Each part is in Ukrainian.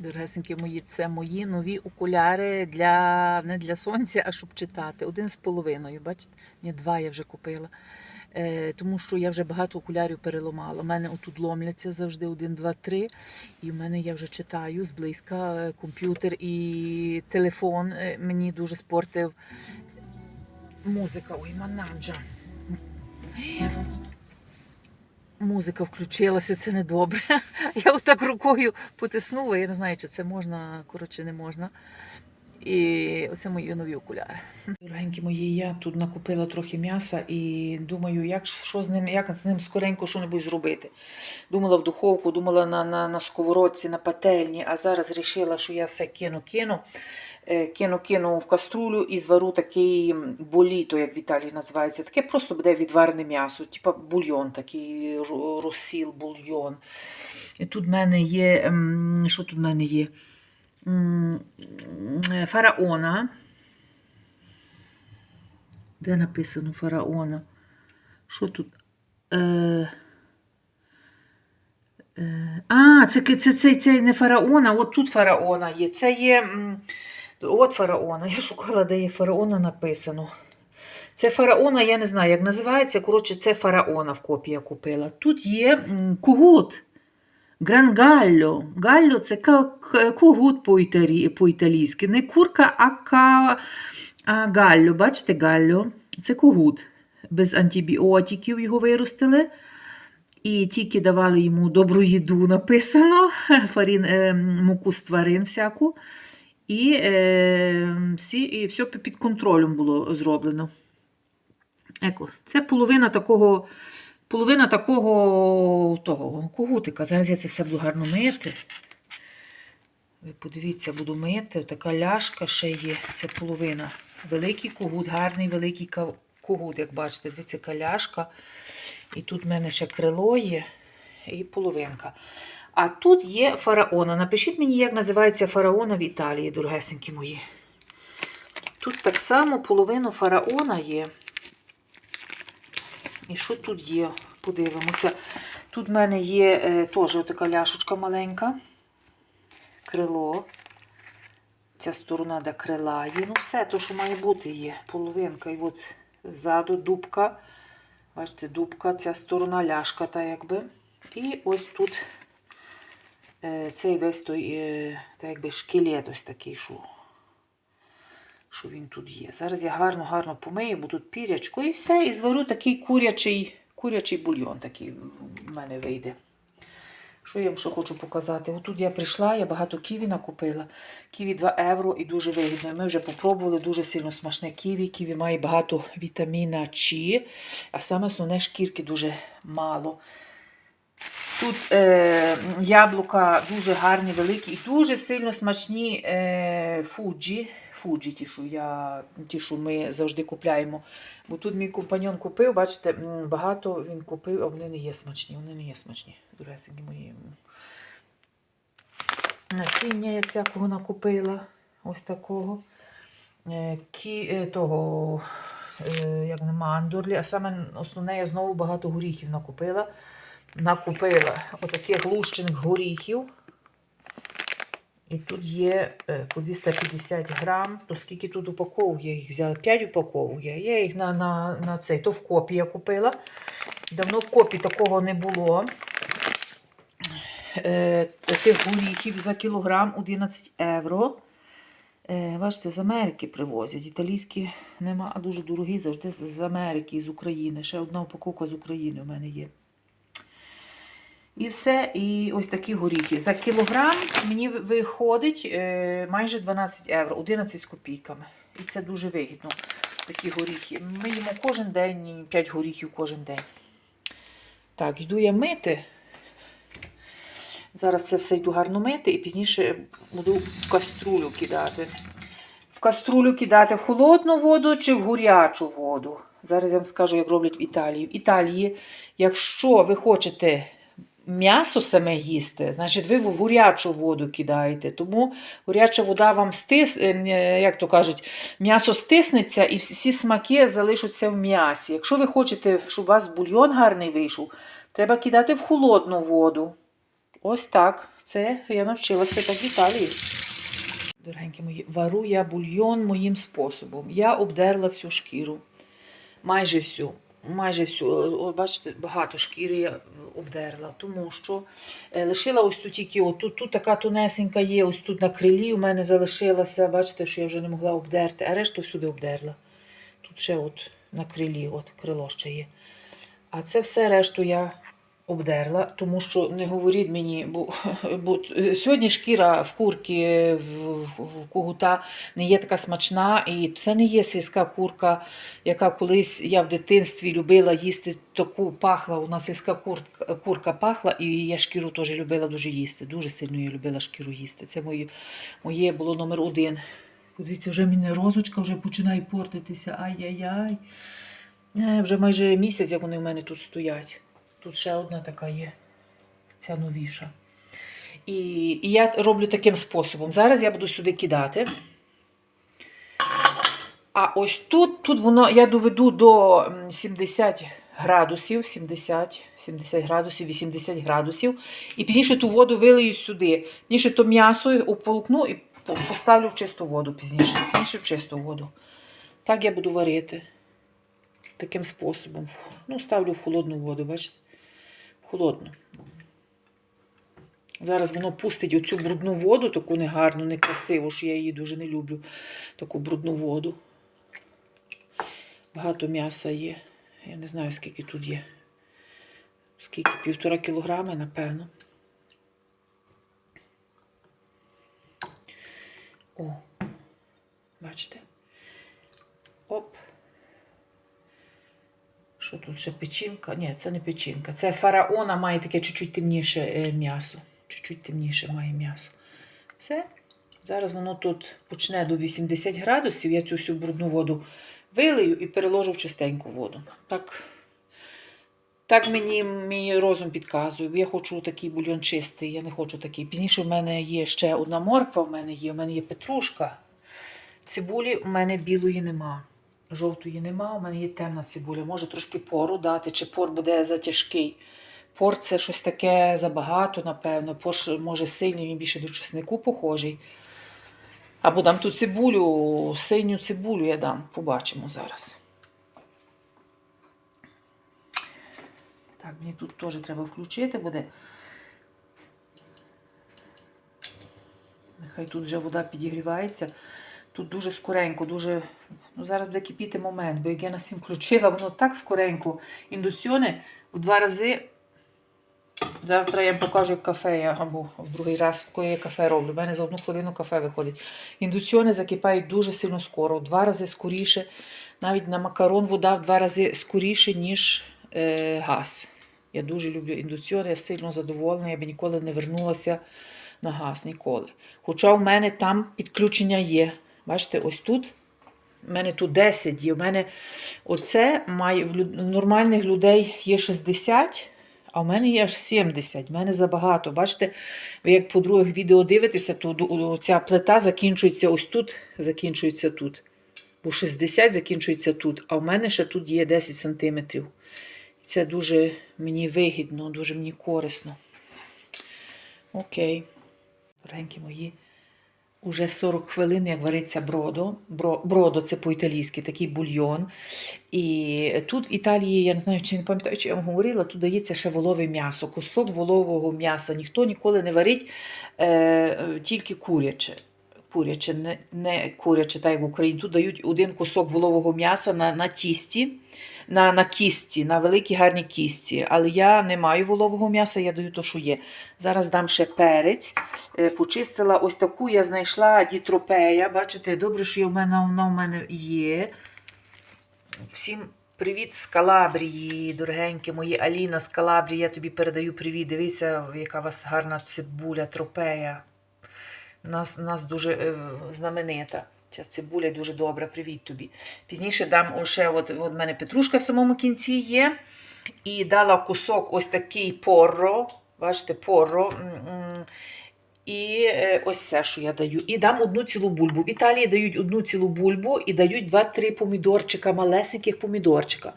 Дорогесенькі мої, це мої нові окуляри для не для сонця, а щоб читати. Один з половиною. Бачите, ні, два я вже купила. Е, тому що я вже багато окулярів переламала. У мене отут ломляться завжди один, два, три. І в мене я вже читаю зблизька е, комп'ютер і телефон е, мені дуже спортив. Музика, ой, манаджа. Музика включилася, це не добре. Я отак рукою потиснула, я не знаю, чи це можна, коротше, не можна. І оце мої нові окуляри. Дорогенькі мої, я тут накупила трохи м'яса і думаю, як, що з ним, як з ним скоренько що-небудь зробити. Думала в духовку, думала на, на, на сковородці, на пательні, а зараз вирішила, що я все кину-кину. Е, Кину-кину в каструлю і звару такий боліто, як в Італії називається. Таке просто буде відварене м'ясо, типа бульйон, такий розсіл, бульйон. І тут в мене є. Що тут в мене є? Фараона. Де написано фараона? Що тут? Е, е, а, це, це, це, це не фараона, от тут фараона є. Це є. От фараона. Я шукала, де є фараона написано. Це фараона, я не знаю, як називається. Коротше, це фараона в копії я купила. Тут є кугут. Грангалло. Галло це кугут по-італі- по-італійськи. Не курка, а, ка... а галло. Бачите, галло? Це кугут. Без антибіотиків його виростили. І тільки давали йому добру їду, написано, фарін, е, муку з тварин всяку. І, е, всі, і все під контролем було зроблено. Еко, це половина такого, половина такого того, когутика. Зараз я це все буду гарно мити. Ви подивіться, буду мити. Така ляшка ще є. Це половина. Великий когут, гарний великий когут, як бачите, дивіться, яка ляшка. І тут в мене ще крило є і половинка. А тут є фараона. Напишіть мені, як називається фараона в Італії, дорогесенькі мої. Тут так само половину фараона є. І що тут є? Подивимося. Тут в мене є е, теж така ляшечка маленька. Крило. Ця сторона, де крила є. Ну, все, то, що має бути, є. Половинка. І от ззаду дубка. Бачите, дубка, ця сторона ляшка, та якби. І ось тут цей весь той, е, та якби шкелет ось такий, що, що він тут є. Зараз я гарно-гарно помию, бо тут пірячко і все. І зварю такий курячий, курячий бульйон такий в мене вийде. Що я вам ще хочу показати? Отут я прийшла, я багато ківі накупила. Ківі 2 євро і дуже вигідно. Ми вже попробували дуже сильно смачне ківі. Ківі має багато вітаміна Ч, а саме основне шкірки дуже мало. Тут е, яблука дуже гарні, великі і дуже сильно смачні е, фуджі. Фуджі, ті, що я, ті, що ми завжди купляємо. Бо тут мій компаньон купив, бачите, багато він купив, а вони не є смачні. Вони не є смачні. Дуресені мої. Насіння я всякого накупила. Ось такого. Е, Кі, е, того, е, як не мандурлі, а саме основне я знову багато горіхів накупила. Накупила отаких глущених горіхів. І тут є е, по 250 грам. То скільки тут упаковок я їх взяла? 5 упаковок. Я їх на, на, на цей, то в копі я купила. Давно в копі такого не було. Е, таких горіхів за кілограм 11 євро. Е, бачите, з Америки привозять. Італійські нема, а дуже дорогі, завжди з Америки, з України. Ще одна упаковка з України в мене є. І все, і ось такі горіхи. За кілограм мені виходить е, майже 12 євро, 11 з копійками. І це дуже вигідно. Такі горіхи. Ми їмо кожен день 5 горіхів кожен день. Так, йду я мити. Зараз це все йду гарно мити і пізніше буду в каструлю кидати. В каструлю кидати в холодну воду чи в гарячу воду. Зараз я вам скажу, як роблять в Італії. В Італії, якщо ви хочете м'ясо саме їсти, значить ви в гарячу воду кидаєте. Тому гаряча вода вам стис, е, е, як то кажуть, м'ясо стиснеться і всі смаки залишаться в м'ясі. Якщо ви хочете, щоб у вас бульйон гарний вийшов, треба кидати в холодну воду. Ось так. Це я навчилася так в Італії. Дорогенькі мої, вару я бульйон моїм способом. Я обдерла всю шкіру. Майже всю. Майже всю. О, бачите, багато шкіри я обдерла, тому що е, лишила ось тут тільки от тут, тут така тонесенька є, ось тут на крилі у мене залишилася. Бачите, що я вже не могла обдерти, а решту всюди обдерла. Тут ще от на крилі, от крило ще є. А це все решту я обдерла, тому що не говоріть мені, бо, бо е, сьогодні шкіра в курки в, в, кугута не є така смачна, і це не є сільська курка, яка колись я в дитинстві любила їсти таку пахла. У нас сільська курка, курка пахла, і я шкіру теж любила дуже їсти. Дуже сильно я любила шкіру їсти. Це моє, моє було номер один. Подивіться, вже мене розочка вже починає портитися. Ай-яй-яй. Е, Вже майже місяць, як вони в мене тут стоять. Тут ще одна така є, ця новіша. І, і я роблю таким способом. Зараз я буду сюди кидати. А ось тут, тут воно я доведу до 70 градусів, 70, 70 градусів, 80 градусів. І пізніше ту воду вилию сюди. Пізніше то м'ясо ополкну і поставлю в чисту воду пізніше. Пізніше в чисту воду. Так я буду варити. Таким способом. Ну, ставлю в холодну воду, бачите? В холодну. Зараз воно пустить оцю брудну воду, таку негарну, некрасиву, що я її дуже не люблю. Таку брудну воду. Багато м'яса є. Я не знаю, скільки тут є. Скільки? Півтора кілограми, напевно. О, бачите? Оп. Що тут ще печінка? Ні, це не печінка. Це фараона має таке чуть-чуть темніше е, м'ясо. Чуть-чуть темніше має м'ясо. Все. Зараз воно тут почне до 80 градусів. Я цю всю брудну воду вилию і переложу в чистеньку воду. Так, так мені мій розум підказує. Я хочу такий бульйон чистий, я не хочу такий. Пізніше в мене є ще одна морква, в мене є, в мене є петрушка. Цибулі в мене білої нема. Жовтої нема, у мене є темна цибуля. Може трошки пору дати, чи пор буде затяжкий. Пор це щось таке забагато, напевно. Пор може сильний, він більше до чеснику похожий. Або дам ту цибулю, синю цибулю я дам. Побачимо зараз. Так, мені тут теж треба включити буде. Нехай тут вже вода підігрівається. Тут дуже скоренько, дуже. Ну, зараз буде кипіти момент, бо як я на сім включила, воно так скоренько. Індуціони в два рази. Завтра я вам покажу, як кафе я або в другий раз, коли я кафе роблю. У мене за одну хвилину кафе виходить. Індуціони закипають дуже сильно скоро, в два рази скоріше. Навіть на макарон вода в два рази скоріше, ніж е, газ. Я дуже люблю індуціони, я сильно задоволена, я б ніколи не вернулася на газ, ніколи. Хоча в мене там підключення є. Бачите, ось тут. У мене тут 10 є. У мене оце має в нормальних людей є 60, а в мене є аж 70. В мене забагато. Бачите, ви як по других відео дивитеся, то ця плита закінчується ось тут, закінчується тут. Бо 60 закінчується тут, а в мене ще тут є 10 сантиметрів. Це дуже мені вигідно, дуже мені корисно. Окей. Дорогенькі мої. Уже 40 хвилин, як вариться бродо. Бродо це по-італійськи такий бульйон. І тут в Італії, я не знаю, чи не пам'ятаю, чи я вам говорила, тут дається ще волове м'ясо, кусок волового м'яса. Ніхто ніколи не варить е, тільки куряче. Куряче, не, не куряче, так як в Україні. Тут дають один кусок волового м'яса на, на тісті, на, на кісті, на великій гарній кісті. Але я не маю волового м'яса, я даю то, що є. Зараз дам ще перець. Е, Почистила ось таку, я знайшла дітропея. Бачите, добре, що є в вона в мене є. Всім привіт з Калабрії, дорогенькі мої Аліна з Калабрії. Я тобі передаю привіт. Дивися, яка у вас гарна цибуля, тропея. У нас, нас дуже е, знаменита. Ця цибуля дуже добра. Привіт тобі. Пізніше дам ще, от, в мене петрушка в самому кінці є. І дала кусок ось такий порро. Бачите, порро. І е, ось це, що я даю. І дам одну цілу бульбу. В Італії дають одну цілу бульбу і дають 2-3 помідорчика, малесеньких помідорчика.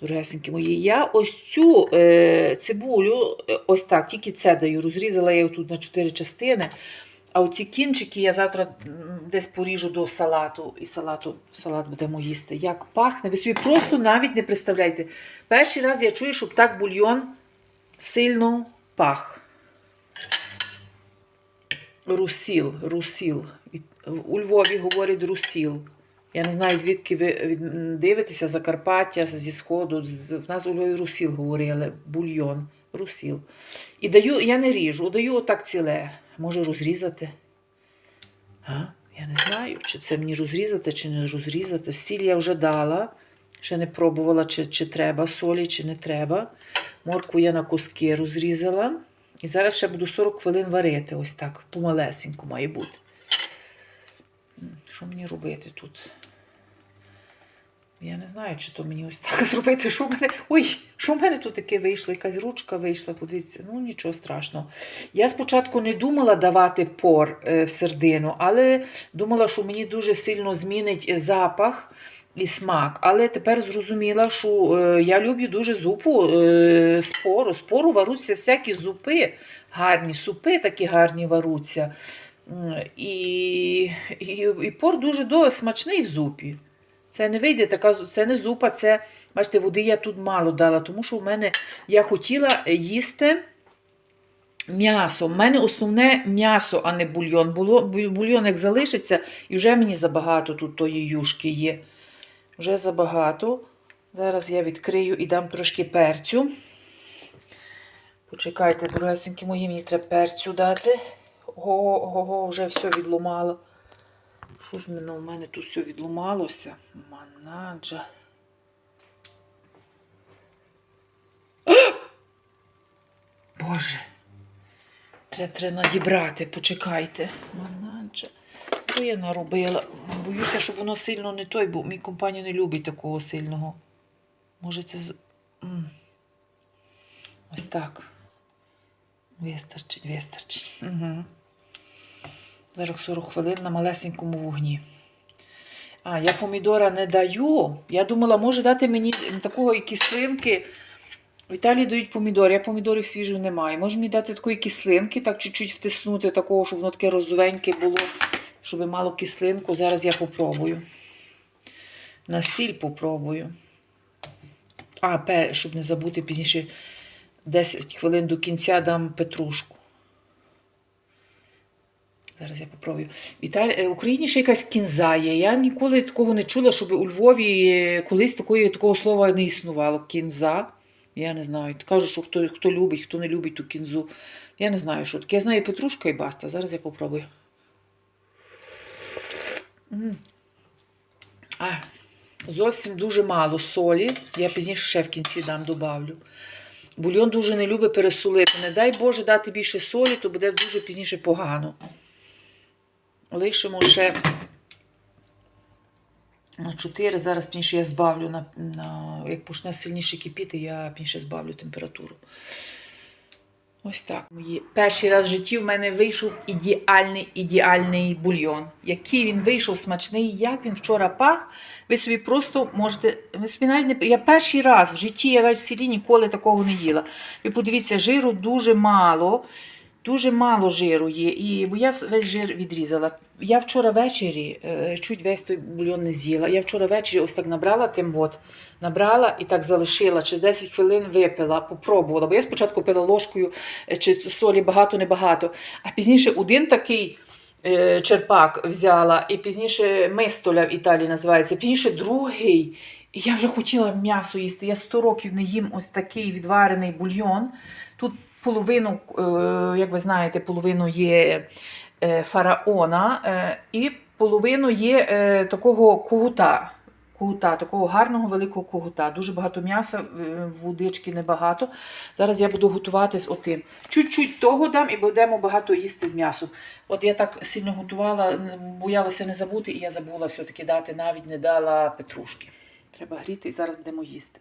Дорогесенькі мої, я ось цю е, цибулю, е, ось так, тільки це даю, розрізала я її тут на чотири частини. А оці кінчики я завтра десь поріжу до салату, і салату, салат будемо їсти. Як пахне, ви собі просто навіть не представляєте. Перший раз я чую, щоб так бульйон сильно пах. Русіл, русіл. У Львові говорять русіл. Я не знаю, звідки ви дивитеся Закарпаття зі Сходу. В нас у Львові русіл говорили, бульйон, русіл. І даю, я не ріжу, даю отак ціле. Може розрізати. А? Я не знаю, чи це мені розрізати, чи не розрізати. Сіль я вже дала. Ще не пробувала, чи, чи треба солі, чи не треба. Моркву я на куски розрізала. І зараз ще буду 40 хвилин варити. Ось так, помалесеньку має бути. Що мені робити тут? Я не знаю, чи то мені ось так зробити. Що в мене. Ой, що в мене тут таке вийшло? Якась ручка вийшла, подивіться. Ну, нічого страшного. Я спочатку не думала давати пор е, в сердину, але думала, що мені дуже сильно змінить запах і смак. Але тепер зрозуміла, що е, я люблю дуже зупу е, спору. Спору варуться всякі зупи гарні, супи такі гарні варуться. І, і, і пор дуже смачний в зупі. Це не вийде така, це не зупа, це, бачите, води я тут мало дала, тому що в мене я хотіла їсти м'ясо. У мене основне м'ясо, а не бульйон. Бульйон як залишиться, і вже мені забагато тут тої юшки є. Вже забагато. Зараз я відкрию і дам трошки перцю. Почекайте, дорогесенькі мої, мені треба перцю дати. Ого, ого, вже все відломало. Що ж мене, у мене тут все відломалося? Манаджа. Боже. Треба, треба надібрати, почекайте. Манаджа. Що я наробила? Боюся, щоб воно сильно не той, бо мій компаній не любить такого сильного. Може, це з. Ось так. Вистачить, вистачить. Угу. Зараз 40 хвилин на малесенькому вогні. А, я помідора не даю. Я думала, може дати мені такого і кислинки. В Італії дають помідор, я помідорів свіжих немає. Може мені дати такої кислинки, так чуть-чуть втиснути, такого, щоб воно таке розовеньке було, щоб мало кислинку. Зараз я попробую. На сіль попробую. А, пер, щоб не забути пізніше 10 хвилин до кінця дам петрушку. Зараз я попробую. В Італії, Україні ще якась кінза є. Я ніколи такого не чула, щоб у Львові е, колись такої, такого слова не існувало. Кінза. Я не знаю. Кажуть, що хто, хто любить, хто не любить ту кінзу. Я не знаю, що таке. Я знаю петрушка і баста. Зараз я попробую. А, зовсім дуже мало солі. Я пізніше ще в кінці дам, добавлю. Бульйон дуже не любить пересолити. Не дай Боже дати більше солі, то буде дуже пізніше погано. Лишимо ще на 4. Зараз пізніше я збавлю, на, на, як почне сильніше кипіти, я пізніше збавлю температуру. Ось так. Мої. Перший раз в житті в мене вийшов ідеальний ідеальний бульйон. Який він вийшов смачний, як він вчора пах. Ви собі просто можете. Ви собі навіть не... Я перший раз в житті, я навіть в селі ніколи такого не їла. Ви подивіться, жиру дуже мало. Дуже мало жиру є, і бо я весь жир відрізала. Я вчора ввечері е, чуть весь той бульйон не з'їла. Я вчора ввечері ось так набрала тим от, набрала і так залишила. Через 10 хвилин випила, попробувала. Бо я спочатку пила ложкою, е, чи солі багато, небагато. А пізніше один такий е, черпак взяла, і пізніше мистоля в Італії називається, пізніше другий. І я вже хотіла м'ясо їсти. Я 100 років не їм ось такий відварений бульйон. Тут половину, е, як ви знаєте, половину є е, фараона, е, і половину є такого кугута. Кугута, такого гарного великого кугута. Дуже багато м'яса, водички небагато. Зараз я буду готувати з отим. Чуть-чуть того дам і будемо багато їсти з м'ясом. От я так сильно готувала, боялася не забути, і я забула все-таки дати, навіть не дала петрушки. Треба гріти і зараз будемо їсти.